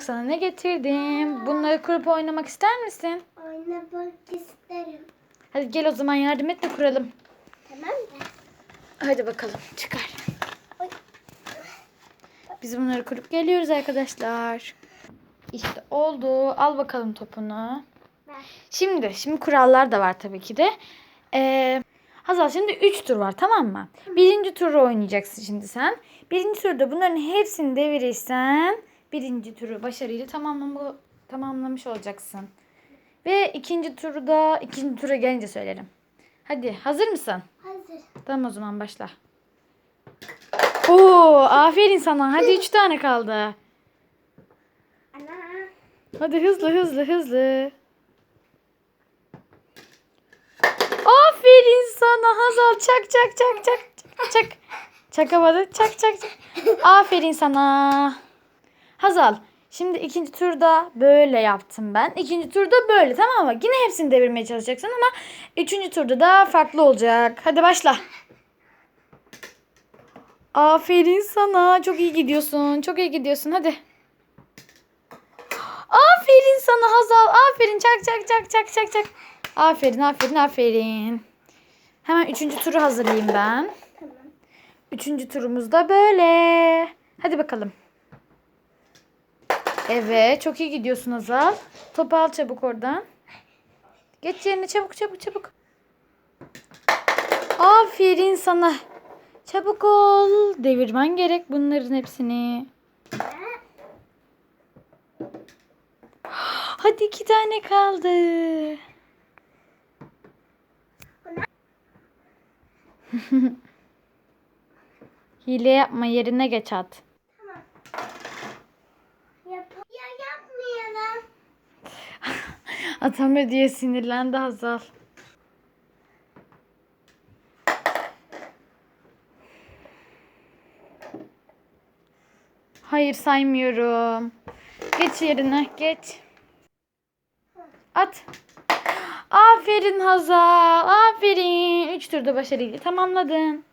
Bak sana ne getirdim. Bunları kurup oynamak ister misin? Oynamak isterim. Hadi gel o zaman yardım et de kuralım. Tamam mı? Hadi bakalım çıkar. Oy. Biz bunları kurup geliyoruz arkadaşlar. İşte oldu. Al bakalım topunu. Ver. Şimdi, şimdi kurallar da var tabii ki de. Ee, Hazal şimdi 3 tur var tamam mı? Birinci turu oynayacaksın şimdi sen. Birinci turda bunların hepsini devirirsen birinci turu başarıyla tamamlama, tamamlamış olacaksın. Ve ikinci turu da ikinci tura gelince söylerim. Hadi hazır mısın? Hazır. Tamam o zaman başla. Oo, aferin sana. Hadi 3 tane kaldı. Ana. Hadi hızlı hızlı hızlı. Aferin sana Hazal. Çak çak çak çak çak. Çakamadı. Çak çak çak. Aferin sana. Hazal. Şimdi ikinci turda böyle yaptım ben. İkinci turda böyle tamam mı? Yine hepsini devirmeye çalışacaksın ama üçüncü turda da farklı olacak. Hadi başla. Aferin sana. Çok iyi gidiyorsun. Çok iyi gidiyorsun. Hadi. Aferin sana Hazal. Aferin. Çak çak çak çak çak çak. Aferin aferin aferin. Hemen üçüncü turu hazırlayayım ben. Üçüncü turumuz da böyle. Hadi bakalım. Evet çok iyi gidiyorsun Hazal. Topu al çabuk oradan. Geç yerine çabuk çabuk çabuk. Aferin sana. Çabuk ol. Devirmen gerek bunların hepsini. Hadi iki tane kaldı. Hile yapma yerine geç at. Atamıyor diye sinirlendi Hazal. Hayır saymıyorum. Geç yerine geç. At. Aferin Hazal. Aferin. Üç turda başarıyla tamamladın.